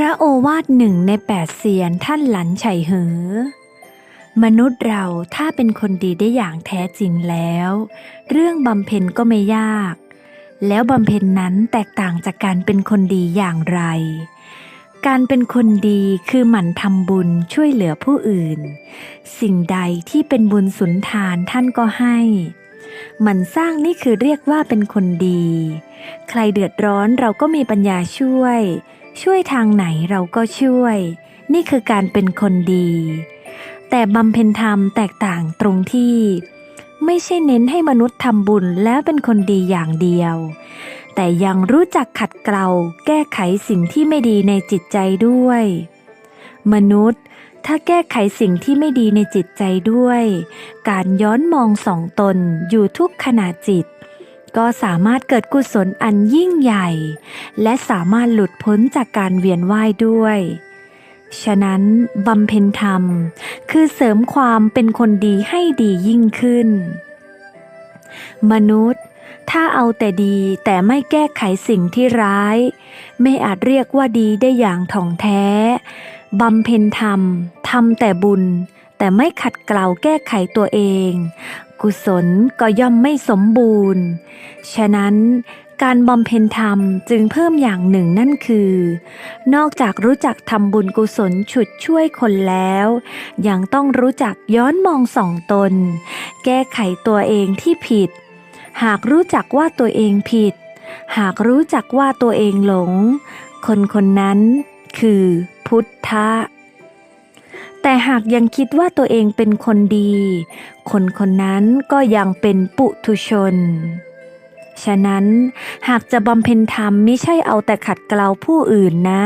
พระโอวาทหนึ่งในแปดเสียนท่านหลันไฉเหอ มนุษย์เราถ้าเป็นคนดีได้อย่างแท้จริงแล้ว เรื่องบำเพ็ญก็ไม่ยาก แล้วบำเพ็ญนั้นแตกต่างจากการเป็นคนดีอย่างไร การเป็นคนดีคือหมั่นทำบุญช่วยเหลือผู้อื่น สิ่งใดที่เป็นบุญสุนทานท่านก็ให้หมันสร้างนี่คือเรียกว่าเป็นคนดี ใครเดือดร้อนเราก็มีปัญญาช่วย ช่วยทางไหนเราก็ช่วย นี่คือการเป็นคนดี แต่บำเพ็ญธรรมแตกต่างตรงที่ ไม่ใช่เน้นให้มนุษย์ทำบุญแล้วเป็นคนดีอย่างเดียว แต่ยังรู้จักขัดเกลาแก้ไขสิ่งที่ไม่ดีในจิตใจด้วย มนุษย์ถ้าแก้ไขสิ่งที่ไม่ดีในจิตใจด้วย การย้อนมองสองตนอยู่ทุกขณะจิต ก็สามารถเกิดกุศลอันยิ่งใหญ่ และสามารถหลุดพ้นจากการเวียนว่ายด้วย ฉะนั้นบำเพ็ญธรรม คือเสริมความเป็นคนดีให้ดียิ่งขึ้น มนุษย์ถ้าเอาแต่ดีแต่ไม่แก้ไขสิ่งที่ร้าย ไม่อาจเรียกว่าดีได้อย่างถ่องแท้บำเพ็ญธรรมทำแต่บุญ แต่ไม่ขัดเกลาแก้ไขตัวเอง กุศลก็ย่อมไม่สมบูรณ์ ฉะนั้นการบำเพ็ญธรรมจึงเพิ่มอย่างหนึ่งนั่นคือ นอกจากรู้จักทำบุญกุศลฉุดช่วยคนแล้ว ยังต้องรู้จักย้อนมองส่องตน แก้ไขตัวเองที่ผิด หากรู้จักว่าตัวเองผิด หากรู้จักว่าตัวเองหลง คนคนนั้นคือพุทธะ แต่หากยังคิดว่าตัวเองเป็นคนดี คนคนนั้นก็ยังเป็นปุถุชน ฉะนั้นหากจะบำเพ็ญธรรมไม่ใช่เอาแต่ขัดเกลาผู้อื่นนะ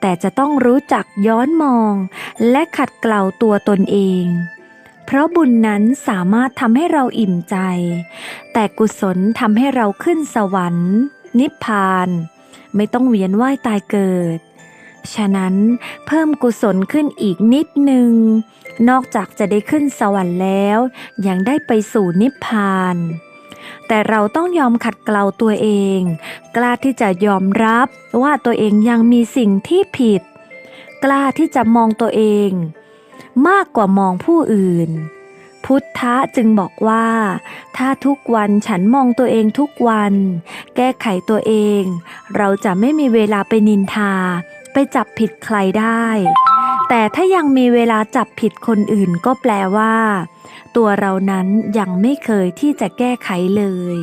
แต่จะต้องรู้จักย้อนมองและขัดเกลาตัวตนเอง เพราะบุญนั้นสามารถทำให้เราอิ่มใจ แต่กุศลทำให้เราขึ้นสวรรค์ นิพพาน ไม่ต้องเวียนว่ายตายเกิด ฉะนั้นเพิ่มกุศลขึ้นอีกนิดหนึ่ง นอกจากจะได้ขึ้นสวรรค์แล้ว ยังได้ไปสู่นิพพาน แต่เราต้องยอมขัดเกลาตัวเอง กล้าที่จะยอมรับว่าตัวเองยังมีสิ่งที่ผิด กล้าที่จะมองตัวเอง มากกว่ามองผู้อื่น พุทธะจึงบอกว่า ถ้าทุกวันฉันมองตัวเองทุกวัน แก้ไขตัวเอง เราจะไม่มีเวลาไปนินทา ไปจับผิดใครได้ แต่ถ้ายังมีเวลาจับผิดคนอื่นก็แปลว่า ตัวเรานั้นยังไม่เคยที่จะแก้ไขเลย